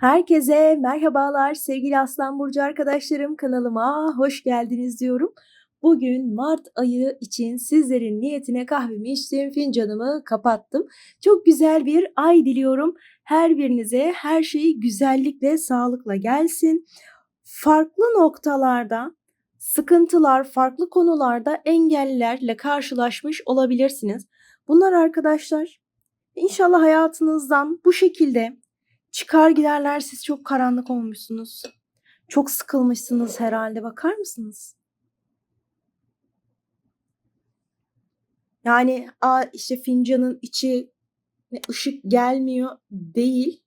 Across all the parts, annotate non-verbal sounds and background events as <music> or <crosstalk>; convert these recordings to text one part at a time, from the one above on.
Herkese merhabalar sevgili Aslan Burcu arkadaşlarım kanalıma hoş geldiniz diyorum. Bugün Mart ayı için sizlerin niyetine kahvemi içtim, fincanımı kapattım. Çok güzel bir ay diliyorum. Her birinize her şey güzellikle, sağlıkla gelsin. Farklı noktalarda sıkıntılar, farklı konularda engellerle karşılaşmış olabilirsiniz. Bunlar arkadaşlar inşallah hayatınızdan bu şekilde çıkar giderler siz çok karanlık olmuşsunuz. Çok sıkılmışsınız herhalde bakar mısınız? Yani a işte fincanın içi ışık gelmiyor değil.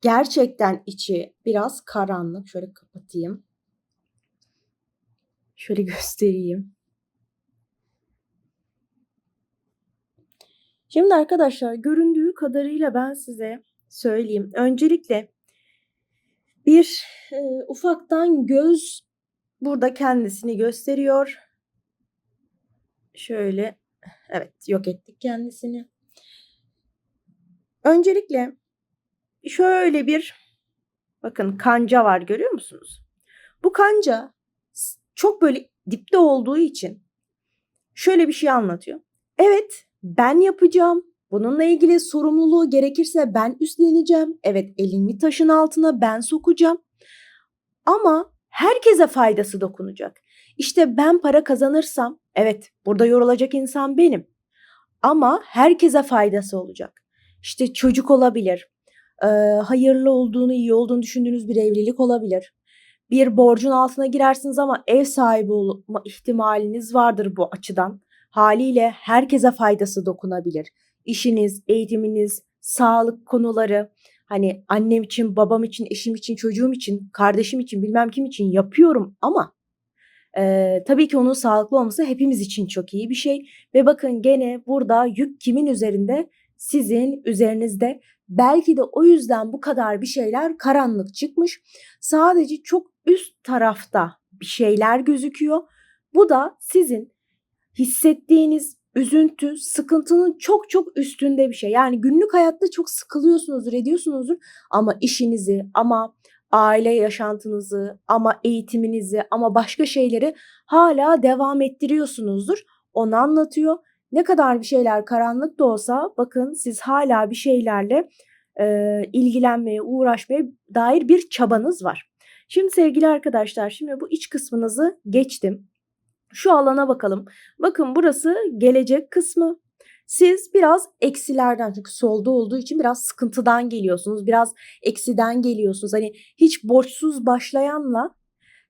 Gerçekten içi biraz karanlık. Şöyle kapatayım. Şöyle göstereyim. Şimdi arkadaşlar göründüğü kadarıyla ben size söyleyeyim. Öncelikle bir e, ufaktan göz burada kendisini gösteriyor. Şöyle evet yok ettik kendisini. Öncelikle şöyle bir bakın kanca var görüyor musunuz? Bu kanca çok böyle dipte olduğu için şöyle bir şey anlatıyor. Evet ben yapacağım. Bununla ilgili sorumluluğu gerekirse ben üstleneceğim. Evet elimi taşın altına ben sokacağım. Ama herkese faydası dokunacak. İşte ben para kazanırsam evet burada yorulacak insan benim. Ama herkese faydası olacak. İşte çocuk olabilir. E, hayırlı olduğunu, iyi olduğunu düşündüğünüz bir evlilik olabilir. Bir borcun altına girersiniz ama ev sahibi olma ihtimaliniz vardır bu açıdan. Haliyle herkese faydası dokunabilir. İşiniz, eğitiminiz, sağlık konuları, hani annem için, babam için, eşim için, çocuğum için, kardeşim için, bilmem kim için yapıyorum ama e, tabii ki onun sağlıklı olması hepimiz için çok iyi bir şey. Ve bakın gene burada yük kimin üzerinde? Sizin üzerinizde. Belki de o yüzden bu kadar bir şeyler karanlık çıkmış. Sadece çok üst tarafta bir şeyler gözüküyor. Bu da sizin hissettiğiniz üzüntü, sıkıntının çok çok üstünde bir şey. Yani günlük hayatta çok sıkılıyorsunuzdur, ediyorsunuzdur ama işinizi, ama aile yaşantınızı, ama eğitiminizi, ama başka şeyleri hala devam ettiriyorsunuzdur. Onu anlatıyor. Ne kadar bir şeyler karanlık da olsa bakın siz hala bir şeylerle e, ilgilenmeye, uğraşmaya dair bir çabanız var. Şimdi sevgili arkadaşlar, şimdi bu iç kısmınızı geçtim. Şu alana bakalım. Bakın burası gelecek kısmı. Siz biraz eksilerden çünkü solda olduğu için biraz sıkıntıdan geliyorsunuz. Biraz eksiden geliyorsunuz. Hani hiç borçsuz başlayanla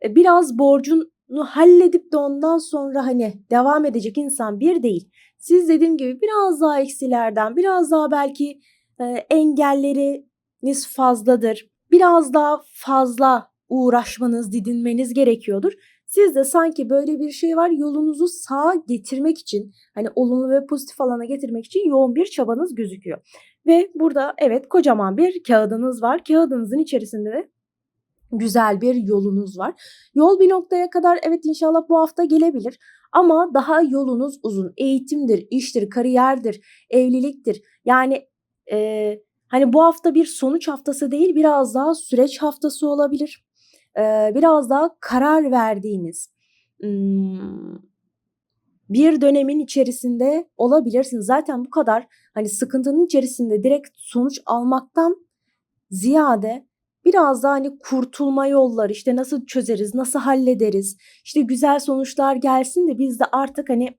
e, biraz borcunu halledip de ondan sonra hani devam edecek insan bir değil. Siz dediğim gibi biraz daha eksilerden, biraz daha belki e, engelleriniz fazladır. Biraz daha fazla uğraşmanız, didinmeniz gerekiyordur. Siz de sanki böyle bir şey var yolunuzu sağa getirmek için hani olumlu ve pozitif alana getirmek için yoğun bir çabanız gözüküyor. Ve burada evet kocaman bir kağıdınız var. Kağıdınızın içerisinde de güzel bir yolunuz var. Yol bir noktaya kadar evet inşallah bu hafta gelebilir ama daha yolunuz uzun. Eğitimdir, iştir, kariyerdir, evliliktir. Yani e, hani bu hafta bir sonuç haftası değil biraz daha süreç haftası olabilir biraz daha karar verdiğiniz bir dönemin içerisinde olabilirsiniz. Zaten bu kadar hani sıkıntının içerisinde direkt sonuç almaktan ziyade biraz daha hani kurtulma yolları işte nasıl çözeriz, nasıl hallederiz, işte güzel sonuçlar gelsin de biz de artık hani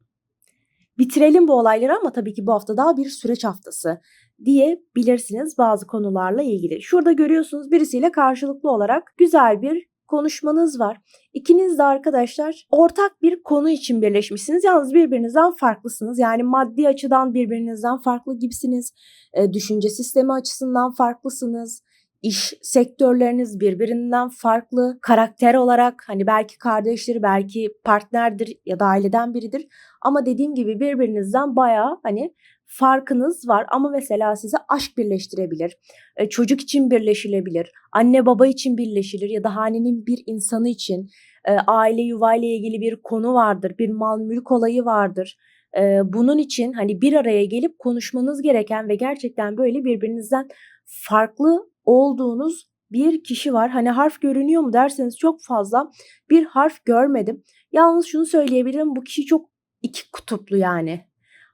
bitirelim bu olayları ama tabii ki bu hafta daha bir süreç haftası diyebilirsiniz bazı konularla ilgili. Şurada görüyorsunuz birisiyle karşılıklı olarak güzel bir konuşmanız var. İkiniz de arkadaşlar ortak bir konu için birleşmişsiniz. Yalnız birbirinizden farklısınız. Yani maddi açıdan birbirinizden farklı gibisiniz. E, düşünce sistemi açısından farklısınız. İş sektörleriniz birbirinden farklı. Karakter olarak hani belki kardeştir, belki partnerdir ya da aileden biridir. Ama dediğim gibi birbirinizden bayağı hani farkınız var ama mesela size aşk birleştirebilir, e, çocuk için birleşilebilir, anne baba için birleşilir ya da hanenin bir insanı için e, aile yuvayla ilgili bir konu vardır, bir mal mülk olayı vardır. E, bunun için hani bir araya gelip konuşmanız gereken ve gerçekten böyle birbirinizden farklı olduğunuz bir kişi var. Hani harf görünüyor mu derseniz çok fazla bir harf görmedim. Yalnız şunu söyleyebilirim bu kişi çok iki kutuplu yani.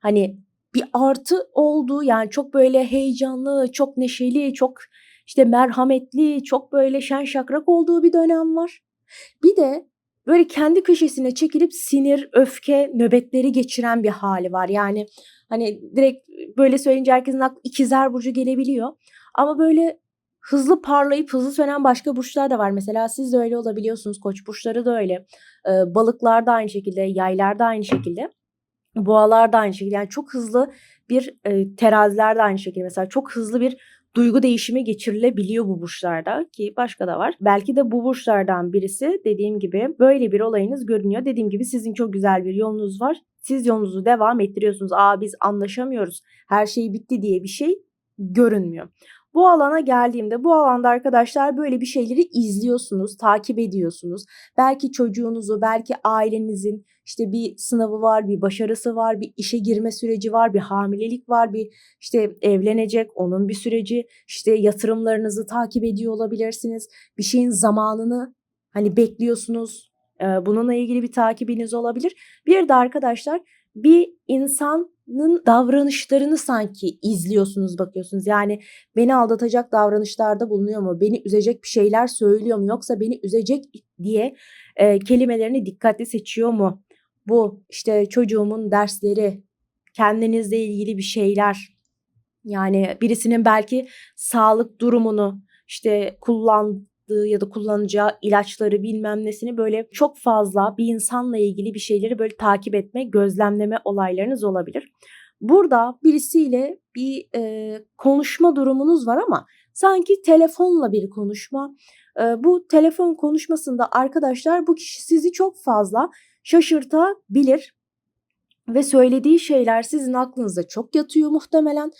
Hani bir artı olduğu yani çok böyle heyecanlı, çok neşeli, çok işte merhametli, çok böyle şen şakrak olduğu bir dönem var. Bir de böyle kendi köşesine çekilip sinir, öfke nöbetleri geçiren bir hali var. Yani hani direkt böyle söyleyince herkesin aklı ikizler burcu gelebiliyor. Ama böyle hızlı parlayıp hızlı sönen başka burçlar da var. Mesela siz de öyle olabiliyorsunuz. Koç burçları da öyle. Ee, balıklar da aynı şekilde, yaylar da aynı şekilde. Boğalar da aynı şekilde. Yani çok hızlı bir e, teraziler de aynı şekilde. Mesela çok hızlı bir duygu değişimi geçirilebiliyor bu burçlarda ki başka da var. Belki de bu burçlardan birisi dediğim gibi böyle bir olayınız görünüyor. Dediğim gibi sizin çok güzel bir yolunuz var. Siz yolunuzu devam ettiriyorsunuz. Aa biz anlaşamıyoruz. Her şey bitti diye bir şey görünmüyor. Bu alana geldiğimde bu alanda arkadaşlar böyle bir şeyleri izliyorsunuz, takip ediyorsunuz. Belki çocuğunuzu, belki ailenizin işte bir sınavı var, bir başarısı var, bir işe girme süreci var, bir hamilelik var, bir işte evlenecek onun bir süreci, işte yatırımlarınızı takip ediyor olabilirsiniz. Bir şeyin zamanını hani bekliyorsunuz. Bununla ilgili bir takibiniz olabilir. Bir de arkadaşlar bir insanın davranışlarını sanki izliyorsunuz, bakıyorsunuz. Yani beni aldatacak davranışlarda bulunuyor mu? Beni üzecek bir şeyler söylüyor mu? Yoksa beni üzecek diye e, kelimelerini dikkatli seçiyor mu? Bu işte çocuğumun dersleri, kendinizle ilgili bir şeyler. Yani birisinin belki sağlık durumunu işte kullan kullandığı ya da kullanacağı ilaçları bilmem nesini böyle çok fazla bir insanla ilgili bir şeyleri böyle takip etme, gözlemleme olaylarınız olabilir. Burada birisiyle bir e, konuşma durumunuz var ama sanki telefonla bir konuşma. E, bu telefon konuşmasında arkadaşlar bu kişi sizi çok fazla şaşırtabilir ve söylediği şeyler sizin aklınızda çok yatıyor muhtemelen.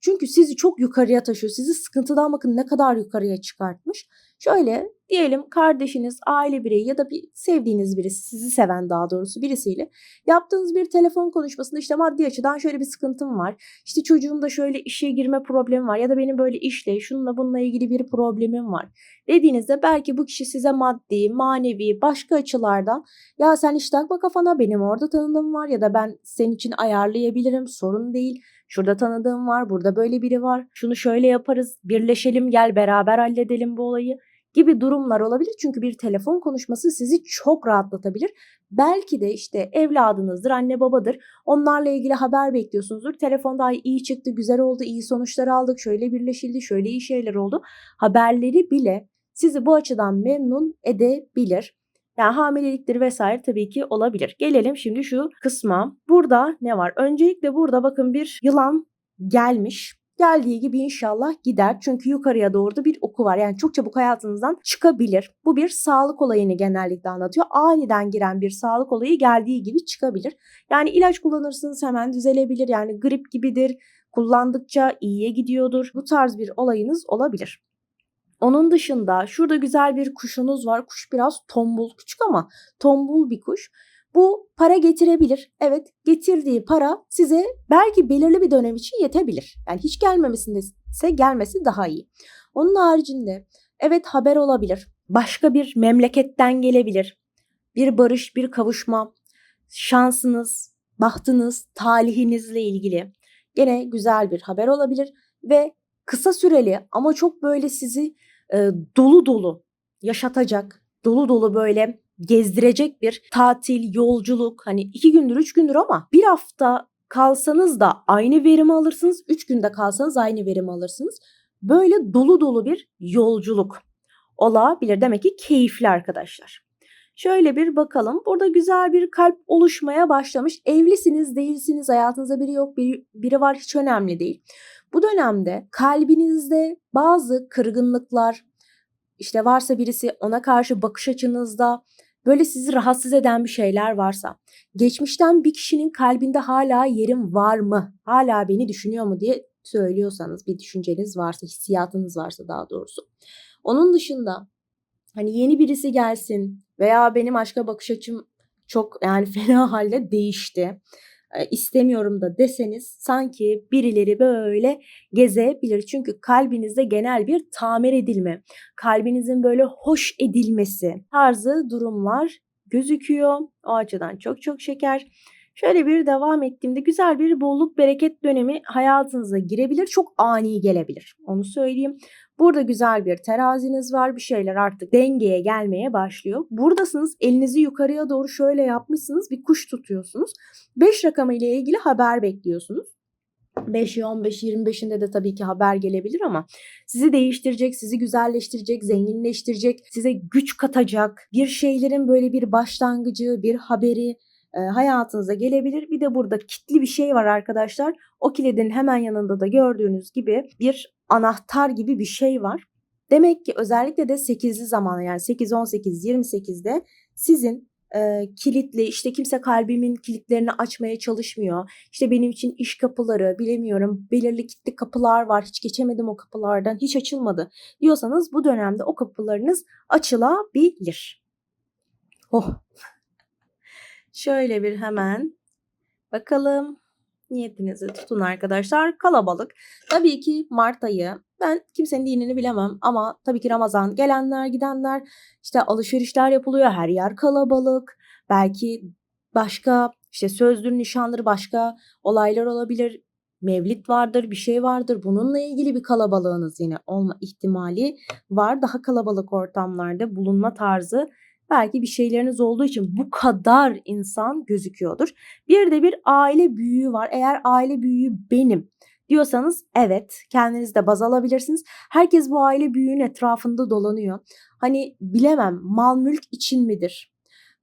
Çünkü sizi çok yukarıya taşıyor. Sizi sıkıntıdan bakın ne kadar yukarıya çıkartmış. Şöyle diyelim kardeşiniz, aile bireyi ya da bir sevdiğiniz birisi, sizi seven daha doğrusu birisiyle yaptığınız bir telefon konuşmasında işte maddi açıdan şöyle bir sıkıntım var. İşte çocuğumda şöyle işe girme problemi var ya da benim böyle işle şununla bununla ilgili bir problemim var. Dediğinizde belki bu kişi size maddi, manevi, başka açılardan ya sen hiç takma kafana benim orada tanıdığım var ya da ben senin için ayarlayabilirim sorun değil. Şurada tanıdığım var, burada böyle biri var. Şunu şöyle yaparız, birleşelim, gel beraber halledelim bu olayı gibi durumlar olabilir. Çünkü bir telefon konuşması sizi çok rahatlatabilir. Belki de işte evladınızdır, anne babadır. Onlarla ilgili haber bekliyorsunuzdur. Telefonda ay iyi çıktı, güzel oldu, iyi sonuçlar aldık, şöyle birleşildi, şöyle iyi şeyler oldu. Haberleri bile sizi bu açıdan memnun edebilir. Yani hamileliktir vesaire tabii ki olabilir. Gelelim şimdi şu kısma. Burada ne var? Öncelikle burada bakın bir yılan gelmiş geldiği gibi inşallah gider. Çünkü yukarıya doğru da bir oku var. Yani çok çabuk hayatınızdan çıkabilir. Bu bir sağlık olayını genellikle anlatıyor. Aniden giren bir sağlık olayı geldiği gibi çıkabilir. Yani ilaç kullanırsınız hemen düzelebilir. Yani grip gibidir. Kullandıkça iyiye gidiyordur. Bu tarz bir olayınız olabilir. Onun dışında şurada güzel bir kuşunuz var. Kuş biraz tombul, küçük ama tombul bir kuş. Bu para getirebilir. Evet getirdiği para size belki belirli bir dönem için yetebilir. Yani hiç gelmemesindeyse gelmesi daha iyi. Onun haricinde evet haber olabilir. Başka bir memleketten gelebilir. Bir barış, bir kavuşma, şansınız, bahtınız, talihinizle ilgili gene güzel bir haber olabilir ve kısa süreli ama çok böyle sizi e, dolu dolu yaşatacak, dolu dolu böyle gezdirecek bir tatil, yolculuk hani iki gündür, üç gündür ama bir hafta kalsanız da aynı verimi alırsınız. Üç günde kalsanız aynı verimi alırsınız. Böyle dolu dolu bir yolculuk olabilir. Demek ki keyifli arkadaşlar. Şöyle bir bakalım. Burada güzel bir kalp oluşmaya başlamış. Evlisiniz, değilsiniz, hayatınızda biri yok, biri, biri var hiç önemli değil. Bu dönemde kalbinizde bazı kırgınlıklar, işte varsa birisi ona karşı bakış açınızda böyle sizi rahatsız eden bir şeyler varsa, geçmişten bir kişinin kalbinde hala yerim var mı, hala beni düşünüyor mu diye söylüyorsanız, bir düşünceniz varsa, hissiyatınız varsa daha doğrusu. Onun dışında hani yeni birisi gelsin veya benim aşka bakış açım çok yani <laughs> fena halde değişti. E, istemiyorum da deseniz sanki birileri böyle gezebilir. Çünkü kalbinizde genel bir tamir edilme, kalbinizin böyle hoş edilmesi tarzı durumlar gözüküyor. O açıdan çok çok şeker. Şöyle bir devam ettiğimde güzel bir bolluk bereket dönemi hayatınıza girebilir. Çok ani gelebilir. Onu söyleyeyim. Burada güzel bir teraziniz var. Bir şeyler artık dengeye gelmeye başlıyor. Buradasınız. Elinizi yukarıya doğru şöyle yapmışsınız. Bir kuş tutuyorsunuz. 5 rakamı ile ilgili haber bekliyorsunuz. 5'i 15, 25'inde de tabii ki haber gelebilir ama sizi değiştirecek, sizi güzelleştirecek, zenginleştirecek, size güç katacak bir şeylerin böyle bir başlangıcı, bir haberi hayatınıza gelebilir. Bir de burada kilitli bir şey var arkadaşlar. O kilidin hemen yanında da gördüğünüz gibi bir anahtar gibi bir şey var. Demek ki özellikle de 8'li zaman yani 8, 18, 28'de sizin e, kilitli işte kimse kalbimin kilitlerini açmaya çalışmıyor. İşte benim için iş kapıları bilemiyorum belirli kilitli kapılar var hiç geçemedim o kapılardan hiç açılmadı diyorsanız bu dönemde o kapılarınız açılabilir. Oh. Şöyle bir hemen bakalım niyetinizi tutun arkadaşlar. Kalabalık. Tabii ki Mart ayı. Ben kimsenin dinini bilemem ama tabii ki Ramazan gelenler gidenler işte alışverişler yapılıyor. Her yer kalabalık. Belki başka işte sözdür, nişandır, başka olaylar olabilir. Mevlit vardır, bir şey vardır. Bununla ilgili bir kalabalığınız yine olma ihtimali var. Daha kalabalık ortamlarda bulunma tarzı belki bir şeyleriniz olduğu için bu kadar insan gözüküyordur. Bir de bir aile büyüğü var. Eğer aile büyüğü benim diyorsanız evet kendiniz de baz alabilirsiniz. Herkes bu aile büyüğün etrafında dolanıyor. Hani bilemem mal mülk için midir?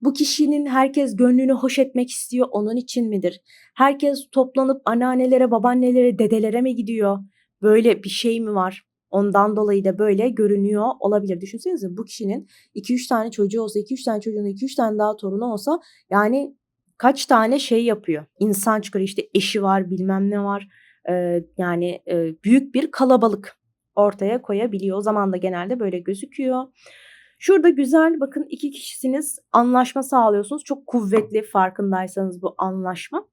Bu kişinin herkes gönlünü hoş etmek istiyor onun için midir? Herkes toplanıp anneannelere, babaannelere, dedelere mi gidiyor? Böyle bir şey mi var? Ondan dolayı da böyle görünüyor olabilir. Düşünsenize bu kişinin 2-3 tane çocuğu olsa, 2-3 tane çocuğuna 2-3 tane daha torunu olsa yani kaç tane şey yapıyor. İnsan çıkarıyor işte eşi var bilmem ne var. Ee, yani e, büyük bir kalabalık ortaya koyabiliyor. O zaman da genelde böyle gözüküyor. Şurada güzel bakın iki kişisiniz anlaşma sağlıyorsunuz. Çok kuvvetli farkındaysanız bu anlaşma.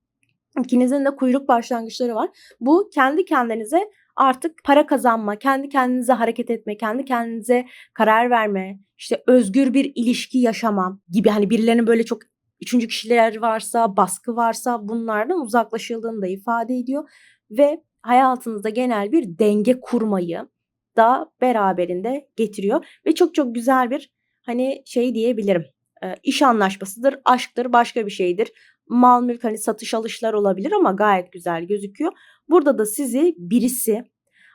İkinizin de kuyruk başlangıçları var. Bu kendi kendinize artık para kazanma, kendi kendinize hareket etme, kendi kendinize karar verme, işte özgür bir ilişki yaşama gibi hani birilerinin böyle çok üçüncü kişiler varsa, baskı varsa bunlardan uzaklaşıldığını da ifade ediyor ve hayatınızda genel bir denge kurmayı da beraberinde getiriyor ve çok çok güzel bir hani şey diyebilirim. E, iş anlaşmasıdır, aşktır, başka bir şeydir. Mal mülk hani satış alışlar olabilir ama gayet güzel gözüküyor. Burada da sizi birisi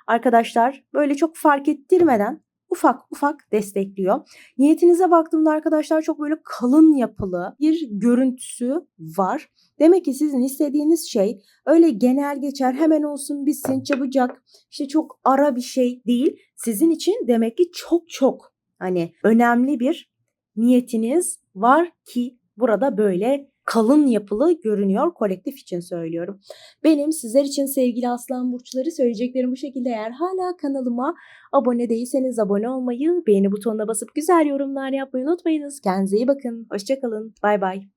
arkadaşlar böyle çok fark ettirmeden ufak ufak destekliyor. Niyetinize baktığımda arkadaşlar çok böyle kalın yapılı bir görüntüsü var. Demek ki sizin istediğiniz şey öyle genel geçer hemen olsun bitsin çabucak işte çok ara bir şey değil. Sizin için demek ki çok çok hani önemli bir niyetiniz var ki burada böyle kalın yapılı görünüyor. Kolektif için söylüyorum. Benim sizler için sevgili aslan burçları söyleyeceklerim bu şekilde. Eğer hala kanalıma abone değilseniz abone olmayı, beğeni butonuna basıp güzel yorumlar yapmayı unutmayınız. Kendinize iyi bakın. Hoşçakalın. Bay bay.